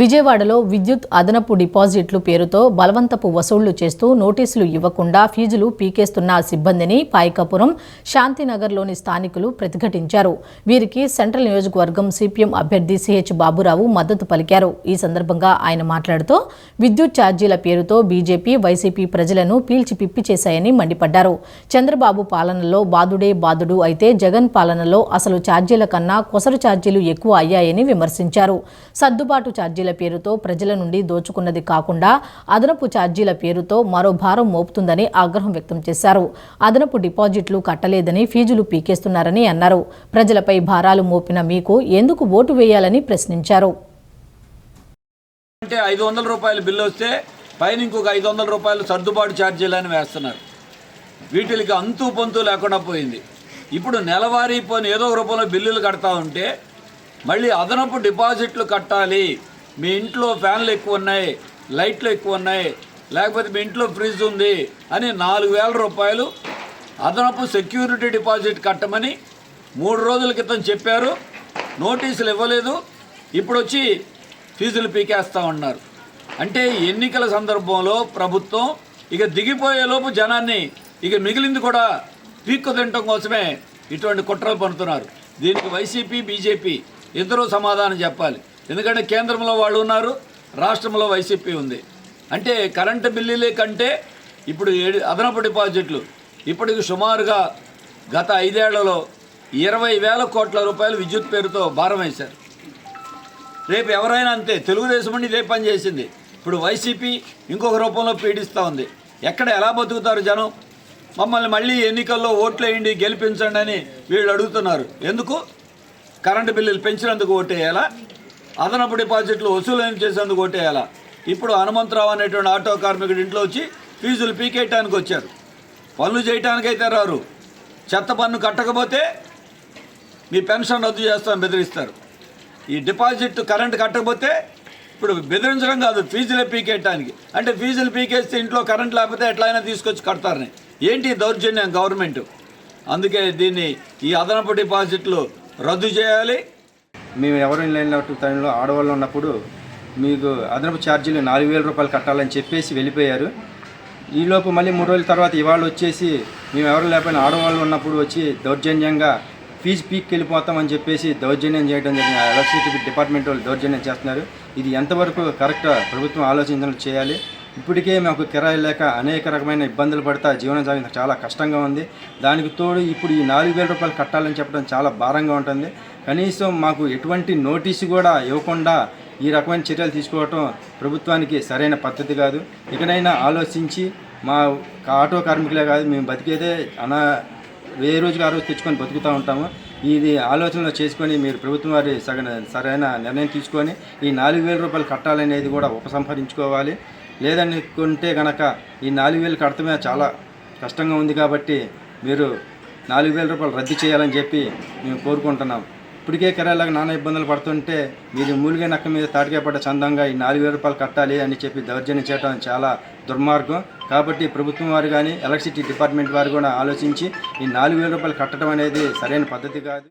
విజయవాడలో విద్యుత్ అదనపు డిపాజిట్లు పేరుతో బలవంతపు వసూళ్ళు చేస్తూ నోటీసులు ఇవ్వకుండా ఫీజులు పీకేస్తున్న సిబ్బందిని పాయకాపురం శాంతినగర్లోని స్థానికులు ప్రతిఘటించారు. వీరికి సెంట్రల్ నియోజకవర్గం సిపిఎం అభ్యర్థి సిహెచ్ బాబురావు మద్దతు పలికారు. ఈ సందర్భంగా ఆయన మాట్లాడుతూ విద్యుత్ ఛార్జీల పేరుతో బీజేపీ వైసీపీ ప్రజలను పీల్చి పిప్పి చేశాయని మండిపడ్డారు. చంద్రబాబు పాలనలో బాదుడే బాదుడు అయితే జగన్ పాలనలో అసలు ఛార్జీల కన్నా కొసరు ఛార్జీలు ఎక్కువ అయ్యాయని విమర్శించారు. సర్దుబాటు ఛార్జీల పేరుతో ప్రజల నుండి దోచుకున్నది కాకుండా అదనపు ఛార్జీల పేరుతో మరో భారం మోపుతుందని ఆగ్రహం వ్యక్తం చేశారు. అదనపు డిపాజిట్లు కట్టలేదని ఫీజులు పీకేస్తున్నారని అన్నారు. ప్రజలపై భారాలు మోపిన మీకు ఎందుకు ఓటు వేయాలని ప్రశ్నించారు. అంటే ఐదు వందల రూపాయల బిల్లు వస్తే పైన ఇంకొక ఐదు వందల రూపాయలు సర్దుబాటు ఛార్జీలని వేస్తున్నారు. వీటికి అంతు పొంతు లేకుండా పోయింది. ఇప్పుడు నెలవారీ పోని ఏదో రూపంలో బిల్లులు కడతా ఉంటే మళ్ళీ అదనపు డిపాజిట్లు కట్టాలి. మీ ఇంట్లో ఫ్యాన్లు ఎక్కువ ఉన్నాయి లైట్లు ఎక్కువ ఉన్నాయి లేకపోతే మీ ఇంట్లో ఫ్రిడ్జ్ ఉంది అని నాలుగు వేల రూపాయలు అదనపు సెక్యూరిటీ డిపాజిట్ కట్టమని మూడు రోజుల క్రితం చెప్పారు. నోటీసులు ఇవ్వలేదు. ఇప్పుడు వచ్చి ఫీజులు పీకేస్తా ఉన్నారు. అంటే ఎన్నికల సందర్భంలో ప్రభుత్వం ఇక దిగిపోయేలోపు జనాన్ని ఇక మిగిలింది కూడా పీక్కు తినటం కోసమే ఇటువంటి కుట్రలు పడుతున్నారు. దీనికి వైసీపీ బీజేపీ ఇద్దరూ సమాధానం చెప్పాలి. ఎందుకంటే కేంద్రంలో వాళ్ళు ఉన్నారు రాష్ట్రంలో వైసీపీ ఉంది. అంటే కరెంటు బిల్లులే కంటే ఇప్పుడు ఏడు అదనపు డిపాజిట్లు. ఇప్పటికి సుమారుగా గత ఐదేళ్ళలో ఇరవై వేల కోట్ల రూపాయలు విద్యుత్ పేరుతో భారం వేశారు. రేపు ఎవరైనా అంతే తెలుగుదేశం అండి ఇదే పని చేసింది. ఇప్పుడు వైసీపీ ఇంకొక రూపంలో పీడిస్తూ ఉంది. ఎక్కడ ఎలా బతుకుతారు జనం? మమ్మల్ని మళ్ళీ ఎన్నికల్లో ఓట్లేయండి గెలిపించండి అని వీళ్ళు అడుగుతున్నారు. ఎందుకు? కరెంటు బిల్లులు పెంచినందుకు ఓటేయాలా? అదనపు డిపాజిట్లు వసూలు చేసేందుకు కొట్టేయాలా? ఇప్పుడు హనుమంతరావు అనేటువంటి ఆటో కార్మికుడి ఇంట్లో వచ్చి ఫీజులు పీకేయటానికి వచ్చారు. పనులు చేయటానికైతే రారు. చెత్త పన్ను కట్టకపోతే మీ పెన్షన్ రద్దు చేస్తామని బెదిరిస్తారు. ఈ డిపాజిట్ కరెంట్ కట్టకపోతే ఇప్పుడు బెదిరించడం కాదు ఫీజులే పీకేయటానికి. అంటే ఫీజులు పీకేస్తే ఇంట్లో కరెంట్ లేకపోతే ఎట్లయినా తీసుకొచ్చి కడతారని. ఏంటి దౌర్జన్యం గవర్నమెంట్? అందుకే దీన్ని ఈ అదనపు డిపాజిట్లు రద్దు చేయాలి. మేము ఎవరు లేనట్టు టైంలో ఆడవాళ్ళు ఉన్నప్పుడు మీకు అదనపు ఛార్జీలు నాలుగు వేల రూపాయలు కట్టాలని చెప్పేసి వెళ్ళిపోయారు. ఈలోపు మళ్ళీ మూడు రోజుల తర్వాత ఇవాళ వచ్చేసి మేము ఎవరు లేకపోయినా ఆడవాళ్ళు ఉన్నప్పుడు వచ్చి దౌర్జన్యంగా ఫీజు పీక్ వెళ్ళిపోతామని చెప్పేసి దౌర్జన్యం చేయడం జరిగింది. ఎలక్ట్రిసిటీ డిపార్ట్మెంట్ వాళ్ళు దౌర్జన్యం చేస్తున్నారు. ఇది ఎంతవరకు కరెక్ట్ ప్రభుత్వం ఆలోచించడం చేయాలి? ఇప్పటికే మాకు కిరాయి లేక అనేక రకమైన ఇబ్బందులు పడతా జీవనం సాగించడం చాలా కష్టంగా ఉంది. దానికి తోడు ఇప్పుడు ఈ నాలుగు వేల రూపాయలు కట్టాలని చెప్పడం చాలా భారంగా ఉంటుంది. కనీసం మాకు ఎటువంటి నోటీసు కూడా ఇవ్వకుండా ఈ రకమైన చర్యలు తీసుకోవటం ప్రభుత్వానికి సరైన పద్ధతి కాదు. ఇకనైనా ఆలోచించి మా ఆటో కార్మికులే కాదు మేము బతికేదే అనా ఏ రోజుకి ఆ రోజు తెచ్చుకొని బతుకుతూ ఉంటాము. ఇది ఆలోచనలో చేసుకొని మీరు ప్రభుత్వం వారి సగన సరైన నిర్ణయం తీసుకొని ఈ నాలుగు వేల రూపాయలు కట్టాలనేది కూడా ఉపసంహరించుకోవాలి. లేదనుకుంటే కనుక ఈ నాలుగు వేలు కడతమే చాలా కష్టంగా ఉంది కాబట్టి మీరు నాలుగు వేల రూపాయలు రద్దు చేయాలని చెప్పి మేము కోరుకుంటున్నాం. ఇప్పటికే కిరాయిలాగా నానా ఇబ్బందులు పడుతుంటే మీరు మూలిగే నక్క మీద తాటికే పడ్డ చందంగా ఈ నాలుగు వేల రూపాయలు కట్టాలి అని చెప్పి దౌర్జన్యం చేయడం చాలా దుర్మార్గం. కాబట్టి ప్రభుత్వం వారు కానీ ఎలక్ట్రిసిటీ డిపార్ట్మెంట్ వారు కూడా ఆలోచించి ఈ నాలుగు వేల రూపాయలు కట్టడం అనేది సరైన పద్ధతి కాదు.